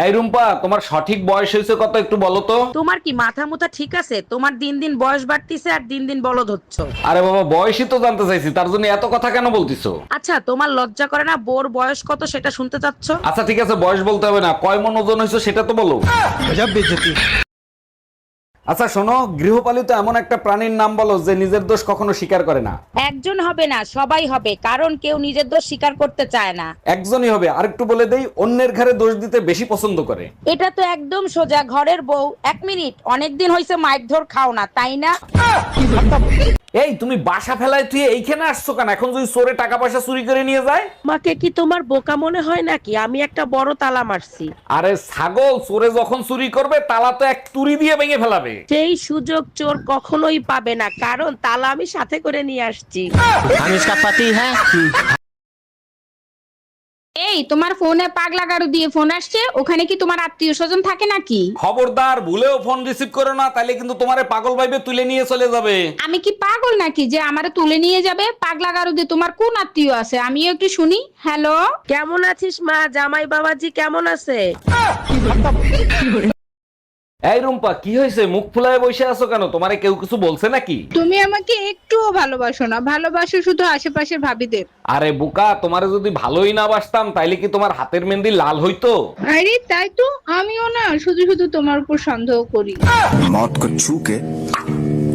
এই রুম্পা তোমার সঠিক বয়স হয়েছে কত একটু বলো তো? তোমার কি মাথা মুথা ঠিক আছে? তোমার দিন দিন বয়স বাড়তিছে আর দিন দিন বলদ হচ্ছ। আরে বাবা বয়সই তো জানতে চাইছি তার জন্য এত কথা কেন বলতিছো? আচ্ছা তোমার লজ্জা করে না বোর বয়স কত সেটা শুনতে চাচ্ছ? আচ্ছা ঠিক আছে বয়স বলতে হবে না। কয় মন ওজন হয়েছে সেটা তো বলো। আচ্ছা শোনো গৃহপালিত এমন একটা প্রাণীর নাম বলো যে নিজের দোষ কখনো স্বীকার করে না। একজন হবে না সবাই হবে কারণ কেউ নিজের দোষ স্বীকার করতে চায় না। একজনই হবে আর একটু বলে দেই অন্যের ঘরে দোষ দিতে বেশি পছন্দ করে। এটা তো একদম সোজা ঘরের বউ এক মিনিট অনেকদিন হইছে মাইক ধর খাও না তাই না? এই তুমি বাসা ফেলায় তুই এইখানে আসছো কেন? এখন যদি চোরে টাকা পয়সা চুরি করে নিয়ে যায়? মাকে কি তোমার বোকা মনে হয় নাকি? আমি একটা বড় তালা মারছি। আরে ছাগল চোরে যখন চুরি করবে তালা তো এক তুরি দিয়ে ভেঙে ফেলাবে। সেই সুযোগ চোর কখনোই পাবে না কারণ তালা আমি সাথে করে নিয়ে আসছি। আমি সাপাতি হ্যাঁ? এই তোমার ফোনে পাগলা গাড়ু দিয়ে ফোন আসছে ওখানে কি তোমার আত্মীয় স্বজন থাকে নাকি? খবরদার ভুলেও ফোন রিসিভ করো না তাহলে কিন্তু তোমারে পাগল ভাইবে তুলে নিয়ে চলে যাবে। আমি কি পাগল নাকি যে আমারে তুলে নিয়ে যাবে? পাগলা গাড়ু দিয়ে তোমার কোন আত্মীয় আছে? আমিও একটু শুনি। হ্যালো কেমন আছিস মা? জামাই বাবাজি কেমন আছে? এই রুম্পা কি হয়েছে মুখ ফুলায় বসে আছো কেন তোমারে কেউ কিছু বলছে নাকি তুমি আমাকে একটুও ভালোবাসো না ভালোবাসো শুধু আশেপাশের ভাবিদের আরে বুকা তোমারে যদি ভালোই না বাসতাম তাইলে কি তোমার হাতের মেহেন্দি লাল হইতো আরে তাই তো আমিও না শুধু শুধু তোমার উপর সন্দেহ করি मौत को छू के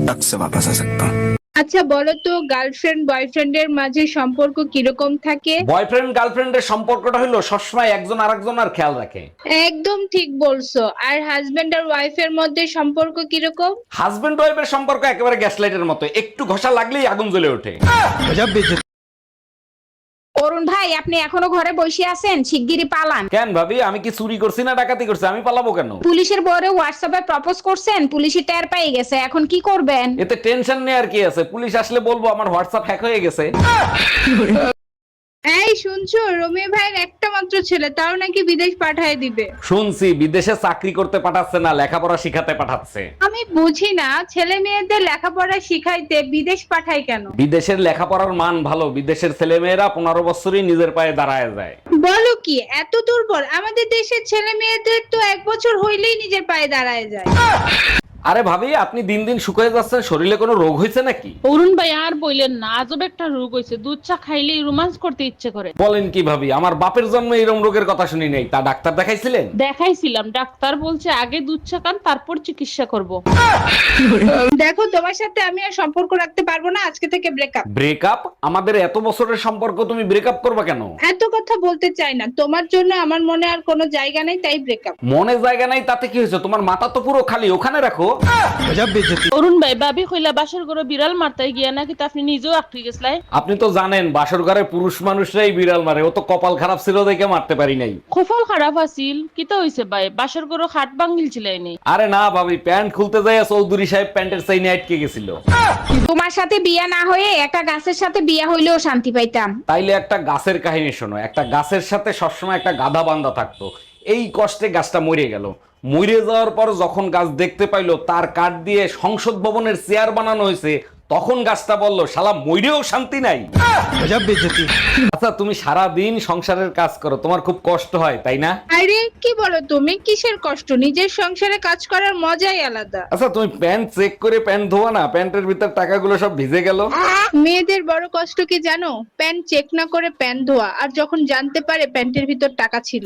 टक से वापस आ सकता हूँ আচ্ছা বলো তো গার্লফ্রেন্ড বয়ফ্রেন্ডের মাঝে সম্পর্ক কীরকম থাকে? বয়ফ্রেন্ড গার্লফ্রেন্ড এর সম্পর্কটা হলো সবসময় একজন আরেকজন আর খেয়াল রাখে। একদম ঠিক বলছো। আর হাজবেন্ড আর ওয়াইফ এর মধ্যে সম্পর্ক কীরকম? হাজবেন্ড ওয়াইফের সম্পর্ক একেবারে গ্যাসলাইটের মতো। একটু ঘষা লাগলেই আগুন জ্বলে ওঠে। অরুণ ভাই আপনি এখনও ঘরে বসে আছেন? শিগগিরই পালান। কেন ভাবি? আমি কি চুরি করছি না ডাকাতি করছি? আমি পালাবো কেন? পুলিশের বরে হোয়াটসঅ্যাপে প্রপোজ করছেন পুলিশে টের পেয়ে গেছে। এখন কি করবেন? এতে টেনশন নেই আর কি আছে। পুলিশ আসলে বলব আমার হোয়াটসঅ্যাপ হ্যাক হয়ে গেছে। এই শুনছো? রমি ভাইয়ের একটা মাত্র ছেলে তাও নাকি বিদেশ পাঠায় দিবে। শুনছি বিদেশে চাকরি করতে পাঠাচ্ছে না লেখাপড়া শিখাতে পাঠাচ্ছে। আমি বুঝি না ছেলে মেয়েদের লেখাপড়া শিখাইতে বিদেশ পাঠায় কেন? বিদেশের লেখাপড়ার মান ভালো বিদেশের ছেলেমেয়েরা পনেরো বছরই নিজের পায়ে দাঁড়ায় যায়। বলো কি এত দুর্বল? আমাদের দেশের ছেলে মেয়েদের তো এক বছর হইলেই নিজের পায়ে দাঁড়ায় যায়। আরে ভাবি আপনি দিন দিন শুকিয়ে যাচ্ছেন শরীরে কোনো রোগ হয়েছে নাকি? অরুণ ভাই আর বললেন না আজব একটা রোগ হয়েছে দুধ চা খাইলেই রোমান্স করতে ইচ্ছে করে। বলেন কি ভাবি আমার বাপের জন্মে এরকম রোগের কথা শুনি নাই তা ডাক্তার দেখাইছিলেন? দেখাইছিলাম ডাক্তার বলছে আগে দুধ চা খান তারপর চিকিৎসা করব। দেখো তোমার সাথে আমি আর সম্পর্ক রাখতে পারব না আজকে থেকে ব্রেকআপ ব্রেকআপ আমাদের এত বছরের সম্পর্ক তুমি ব্রেকআপ করবা কেন? এত কথা বলতে চাই না তোমার জন্য আমার মনে আর কোনো জায়গা নেই তাই ব্রেকআপ মনে জায়গা নাই তাতে কি হয়েছে? তোমার মাথা তো পুরো খালি ওখানে রাখো। অরুণ ভাই ভাবি কইলা বাসর করে বিড়াল মারতে গিয়া নাকি তা আপনি নিজেও আটকে গেছলাই আপনি তো জানেন বাসর ঘরে পুরুষ মানুষরাই বিড়াল মারে। ও তো কপাল খারাপ ছিল দেখে মারতে পারি নাই। খোফল খারাপ আছিল? কিতা হইছে ভাই? বাসর করে খাট বাঙ্গিল ছিলাই নি আরে না ভাবি প্যান্ট খুলতে চৌধুরী সাহেব প্যান্টের চাইনে আটকে গেছিল। তোমার সাথে বিয়া না হয়ে একটা গাছের সাথে বিয়া হইলেও শান্তি পাইতাম। তাইলে একটা গাছের কাহিনী শোনো। একটা গাছের সাথে সবসময় একটা গাধা বান্ধা থাকতো। এই কষ্টে গাছটা মরে গেল। মরে যাওয়ার পর যখন গাছ দেখতে পাইলো, তার কাঠ দিয়ে সংসদ ভবনের চেয়ার বানানো হয়েছে তখন গাছটা বলল শালা মইরেও শান্তি নাই। আচ্ছা তুমি সারা দিন সংসারের কাজ করো তোমার খুব কষ্ট হয় তাই না? আরে কি বলো তুমি? কিসের কষ্ট? নিজের সংসারে কাজ করার মজাই আলাদা। আচ্ছা তুমি প্যান্ট চেক করে প্যান্ট ধোয়া না? প্যান্টের ভিতর টাকাগুলো সব ভিজে গেল? মেয়েদের বড় কষ্ট কি জানো? প্যান্ট চেক না করে প্যান্ট ধোয়া আর যখন জানতে পারে প্যান্টের ভিতর টাকা ছিল।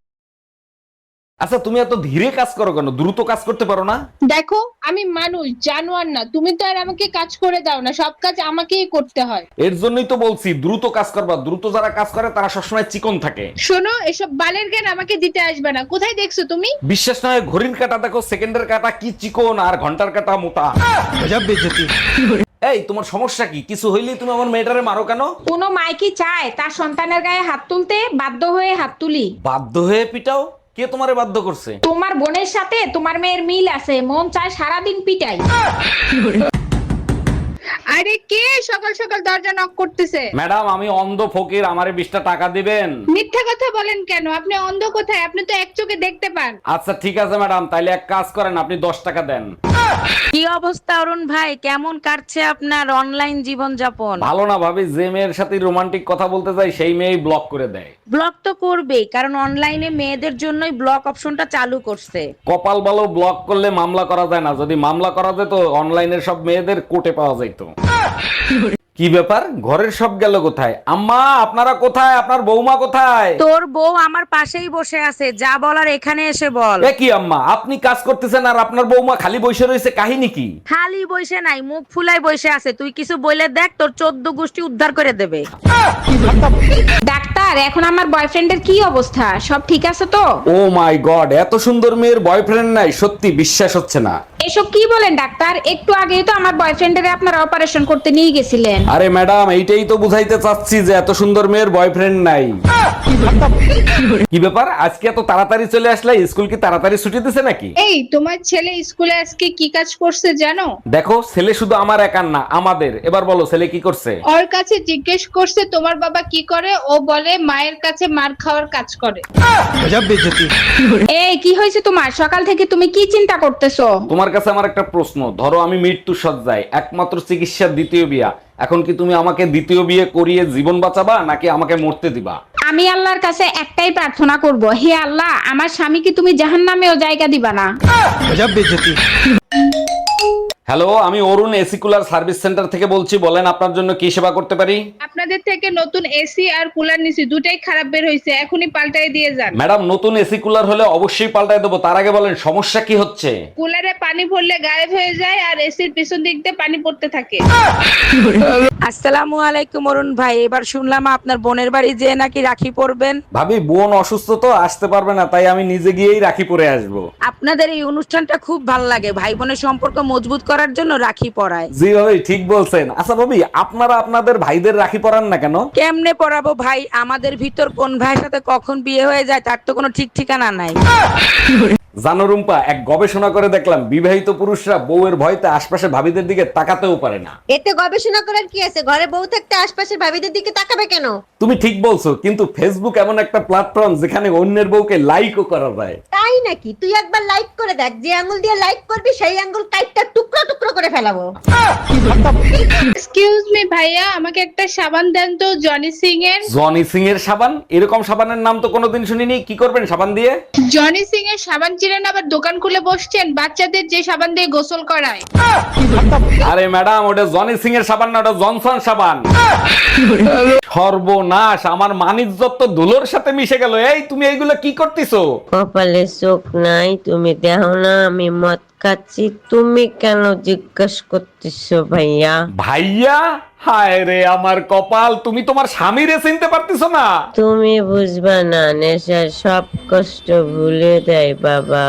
আচ্ছা তুমি এত ধীরে কাজ করো কেন? দ্রুত কাজ করতে পারো না? দেখো আমি মানুষ জানোয়ার না। তুমি তো আর আমাকে কাজ করে দাও না সব কাজ আমাকেই করতে হয়। এর জন্যই তো বলছি দ্রুত কাজ করবা। দ্রুত যারা কাজ করে তারা সবসময় চিকন থাকে। শোনো এসব বালের জ্ঞান আমাকে দিতে আসবে না। কোথায় দেখছ তুমি? বিশ্বাস না হয় ঘড়ির কাটা দেখো সেকেন্ডের কাটা কি চিকন আর ঘণ্টার কাটা মোটা। এই তোমার সমস্যা কি? কিছু হইলেই তুমি আমার মেয়েটারে মারো কেন? কোনো মাইকি চায় তার সন্তানের গায়ে হাত তুলতে বাধ্য হয়ে হাত তুলি। বাধ্য হয়ে পিটাও? কে তোমারে বাধ্য করছে? তোমার বোনের সাথে তোমার মেয়ের মিল আছে মন চায় সারাদিন পিটাই। আরে কে সকাল সকাল দরজা নক করতেছে? ম্যাডাম আমি অন্ধ ফকির আমারে বিশটা টাকা দিবেন? মিথ্যা কথা বলেন কেন? আপনি অন্ধ কোথায়? আপনি তো এক চোখে দেখতে পান। আচ্ছা ঠিক আছে ম্যাডাম তাইলে এক কাজ করেন আপনি দশ টাকা দেন। কি অবস্থা অরুণ ভাই? কেমন কাটছে আপনার অনলাইন জীবন যাপন ভালো না ভাবি যে মেয়ের সাথে রোমান্টিক কথা বলতে যাই সেই মেয়েই ব্লক করে দেয়। ব্লক তো করবেই কারণ অনলাইনে মেয়েদের জন্যই ব্লক অপশনটা চালু করছে। কপাল ভালো ব্লক করলে মামলা করা যায় না। যদি মামলা করা যেত অনলাইনের সব মেয়েদের কোর্টে পাওয়া যাইত। কি ব্যাপার? ঘরের সব গেল কোথায়? আম্মা আপনারা কোথায়? আপনার বৌমা কোথায়? তোর বউ আমার পাশেই বসে আছে যা বলার এখানে এসে বল। এ কি আম্মা আপনি কাজ করতেছেন আর আপনার বৌমা খালি বসে রয়েছে কাহিনী কি? খালি বসে নাই মুখ ফুলাই বসে আছে। তুই কিছু বলে দেখ তোর চোদ্দ গোষ্ঠী উদ্ধার করে দেবে। ডাক্তার এখন আমার বয়ফ্রেন্ডের কি অবস্থা? সব ঠিক আছে তো? ও মাই গড এত সুন্দর মেয়ের বয়ফ্রেন্ড নাই সত্যি বিশ্বাস হচ্ছে না। এসব কি বলেন ডাক্তার? একটু আগেই তো আমার বয়ফ্রেন্ডের আপনারা অপারেশন করতে নিয়ে গেছিলেন। আরে ম্যাডাম এইটাই তো বুঝাইতে চাচ্ছি যে এত সুন্দর মেয়ের বয়ফ্রেন্ড নাই। কি ব্যাপার? আজকে এত তাড়াতাড়ি চলে আসলে স্কুল কি তাড়াতাড়ি ছুটি দিছে নাকি? এই তোমার ছেলে স্কুলে আজকে কি কাজ করছে জানো? দেখো ছেলে শুধু আমার একার না আমাদের। এবার বলো ছেলে কি করছে? ওর কাছে জিজ্ঞেস করছে তোমার বাবা কি করে? ও বলে মায়ের কাছে মার খাওয়ার কাজ করে। এই কি হয়েছে তোমার? সকাল থেকে তুমি কি চিন্তা করতেছো? তোমার কাছে আমার একটা প্রশ্ন। ধরো আমি মৃত্যু সজ্জায় একমাত্র চিকিৎসার দ্বিতীয় বিয়া। এখন কি তুমি আমাকে দ্বিতীয় বিয়ে করিয়ে জীবন বাঁচাবা নাকি আমাকে মরতে দিবা? আমি আল্লাহর কাছে একটাই প্রার্থনা করব হে আল্লাহ আমার স্বামীকে তুমি জাহান্নামেও জায়গা দিবা না। হ্যালো আমি Arun AC cooler service centre থেকে বলছি বলেন আপনার জন্য কি সেবা করতে পারি? আপনাদের থেকে নতুন এসি আর কুলার নিছি দুটাই খারাপ বের হয়েছে এখনই পাল্টাই দিয়ে যান। ম্যাডাম নতুন এসি কুলার হলে অবশ্যই পাল্টাই দেবো তার আগে বলেন সমস্যা কি হচ্ছে? কুলারে পানি ভরলে গায়েব হয়ে যায় আর এসির পিছন দিক দিয়ে পানি পড়তে থাকে। আসসালামু আলাইকুম অরুণ ভাই এবার শুনলাম আপনার বোনের বাড়ি যে নাকি রাখি পরবেন। ভাবি বোন অসুস্থ তো আসতে পারবে না তাই আমি নিজে গিয়েই রাখি পরে আসব। আপনাদের এই অনুষ্ঠানটা খুব ভালো লাগে ভাই বোনের সম্পর্ক মজবুত করার জন্য রাখি পরায়। জি ভাবি ঠিক বলছেন। আচ্ছা ভাবি আপনারা আপনাদের ভাইদের রাখি পরান না কেন? কেমনে পরাবো ভাই? আমাদের ভিতর কোন ভাইয়ের সাথে কখন বিয়ে হয়ে যায় তার তো কোনো ঠিক ঠিকানা নাই। জানো রুম্পা এক গবেষণা করে দেখলাম বিবাহিত পুরুষরা বউয়ের ভয়তে আশপাশে ভাবিদের দিকে তাকাতেও পারে না। এতে গবেষণা করার কি আছে? ঘরে বউ থাকতে আশপাশের ভাবিদের দিকে তাকাবে কেন? তুমি ঠিক বলছো কিন্তু ফেসবুক এমন একটা প্ল্যাটফর্ম যেখানে অন্যের বউকে লাইকও করা যায়। তাই নাকি? তুই একবার লাইক করে দেখ যে আঙ্গুল দিয়ে লাইক করবি সেই আঙ্গুল কাইটটা টুকরো টুকরো করে ফেলাবো। এক্সকিউজ মি ভাইয়া আমাকে একটা সাবান দেন তো জনি সিং এর। জনি সিং এর সাবান? এরকম সাবানের নাম তো কোনোদিন শুনিনি কি করবেন সাবান দিয়ে? জনি সিং এর সাবান চিনেন আবার দোকান খুলে বসছেন বাচ্চাদের যে সাবান দিয়ে গোসল করায়। আরে ম্যাডাম ওটা জনি সিং এর সাবান না ওটা জনসন সাবান। সর্বনাশ আমার মানিজ্জত তো ধুলোর সাথে মিশে গেল। এই তুমি এইগুলো কি করতেছো? কপালে চোখ নাই তুমি দেখো না আমি মদ খাচ্ছি। তুমি কেন জিজ্ঞেস করতেছো ভাইয়া? ভাইয়া? হায় রে আমার কপাল তুমি তোমার স্বামীরে চিনতে পারতেছো না? তুমি বুঝবা না নেশার সব কষ্ট ভুলে দেয় বাবা।